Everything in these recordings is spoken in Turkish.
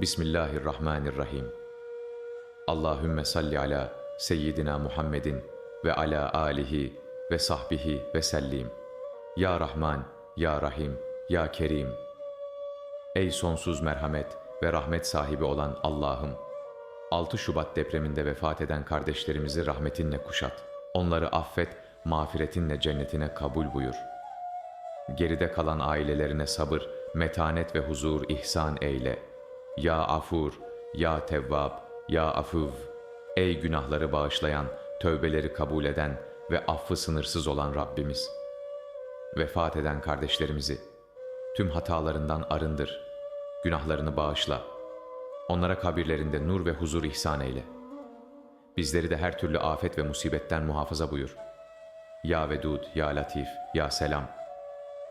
Bismillahirrahmanirrahim. Allahümme salli ala seyyidina Muhammedin ve ala alihi ve sahbihi ve sellim. Ya Rahman, Ya Rahim, Ya Kerim. Ey sonsuz merhamet ve rahmet sahibi olan Allah'ım! 6 Şubat depreminde vefat eden kardeşlerimizi rahmetinle kuşat. Onları affet, mağfiretinle cennetine kabul buyur. Geride kalan ailelerine sabır, metanet ve huzur ihsan eyle. Ya Afur, Ya Tevvab, Ya Afuv. Ey günahları bağışlayan, tövbeleri kabul eden ve affı sınırsız olan Rabbimiz. Vefat eden kardeşlerimizi tüm hatalarından arındır. Günahlarını bağışla. Onlara kabirlerinde nur ve huzur ihsan eyle. Bizleri de her türlü afet ve musibetten muhafaza buyur. Ya Vedud, Ya Latif, Ya Selam.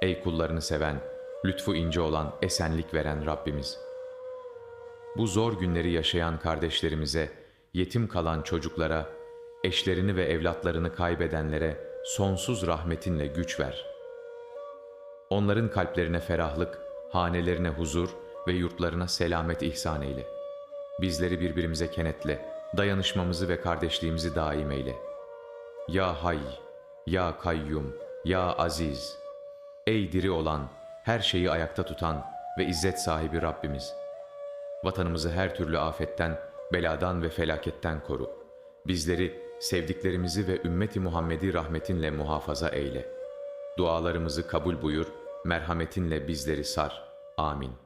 Ey kullarını seven, lütfu ince olan, esenlik veren Rabbimiz. Bu zor günleri yaşayan kardeşlerimize, yetim kalan çocuklara, eşlerini ve evlatlarını kaybedenlere sonsuz rahmetinle güç ver. Onların kalplerine ferahlık, hanelerine huzur ve yurtlarına selamet ihsan eyle. Bizleri birbirimize kenetle, dayanışmamızı ve kardeşliğimizi daim eyle. Ya Hay, Ya Kayyum, Ya Aziz. Ey diri olan, her şeyi ayakta tutan ve izzet sahibi Rabbimiz. Vatanımızı her türlü afetten, beladan ve felaketten koru. Bizleri, sevdiklerimizi ve ümmeti Muhammedi rahmetinle muhafaza eyle. Dualarımızı kabul buyur, merhametinle bizleri sar. Amin.